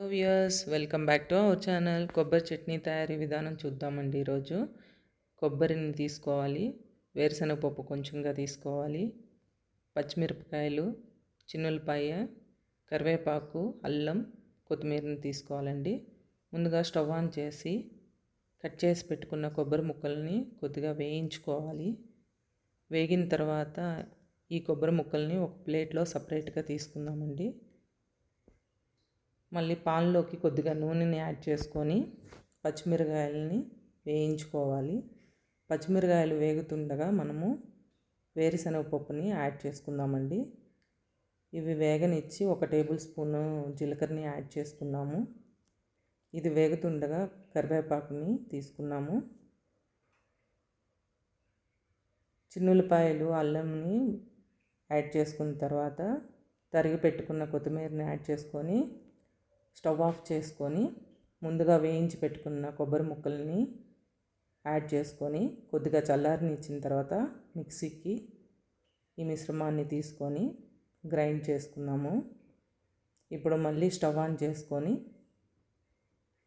Viewers welcome back to our channel కొబ్బరి చట్నీ తయారీ విధానం చూద్దామండి ఈరోజు. కొబ్బరిని తీసుకోవాలి. వేరుశనగపప్పు కొంచెంగా తీసుకోవాలి. పచ్చిమిరపకాయలు చిన్నులపాయ కరివేపాకు అల్లం కొత్తిమీరని తీసుకోవాలండి. ముందుగా స్టవ్ ఆన్ చేసి కట్ చేసి పెట్టుకున్న కొబ్బరి ముక్కల్ని కొద్దిగా వేయించుకోవాలి. వేగిన తర్వాత ఈ కొబ్బరి ముక్కల్ని ఒక ప్లేట్లో సపరేట్గా తీసుకుందామండి. మళ్ళీ పాన్లోకి కొద్దిగా నూనెని యాడ్ చేసుకొని పచ్చిమిరకాయలని వేయించుకోవాలి. పచ్చిమిరకాయలు వేగుతుండగా మనము వేరుశనగ పప్పుని యాడ్ చేసుకుందామండి. ఇవి వేగనిచ్చి ఒక టేబుల్ స్పూన్ జీలకర్రని యాడ్ చేసుకున్నాము. ఇది వేగుతుండగా కరివేపాకుని తీసుకున్నాము. చిన్నులపాయలు అల్లంని యాడ్ చేసుకున్న తర్వాత తరిగి పెట్టుకున్న కొత్తిమీరని యాడ్ చేసుకొని స్టవ్ ఆఫ్ చేసుకొని ముందుగా వేయించి పెట్టుకున్న కొబ్బరి ముక్కల్ని యాడ్ చేసుకొని కొద్దిగా చల్లారిని ఇచ్చిన తర్వాత మిక్సీకి ఈ మిశ్రమాన్ని తీసుకొని గ్రైండ్ చేసుకున్నాము ఇప్పుడు మళ్ళీ స్టవ్ ఆన్ చేసుకొని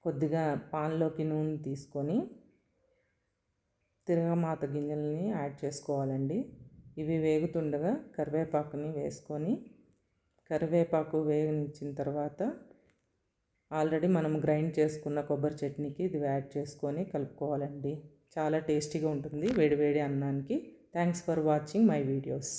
కొద్దిగా పాన్లోకి నూనె తీసుకొని తిరగమాత గింజల్ని యాడ్ చేసుకోవాలండి. ఇవి వేగుతుండగా కరివేపాకుని వేసుకొని కరివేపాకు వేగనిచ్చిన తర్వాత ఆల్రెడీ మనం గ్రైండ్ చేసుకున్న కొబ్బరి చట్నీకి ఇది యాడ్ చేసుకొని కలుపుకోవాలండి. చాలా టేస్టీగా ఉంటుంది వేడివేడి అన్నానికి. Thanks for watching my videos.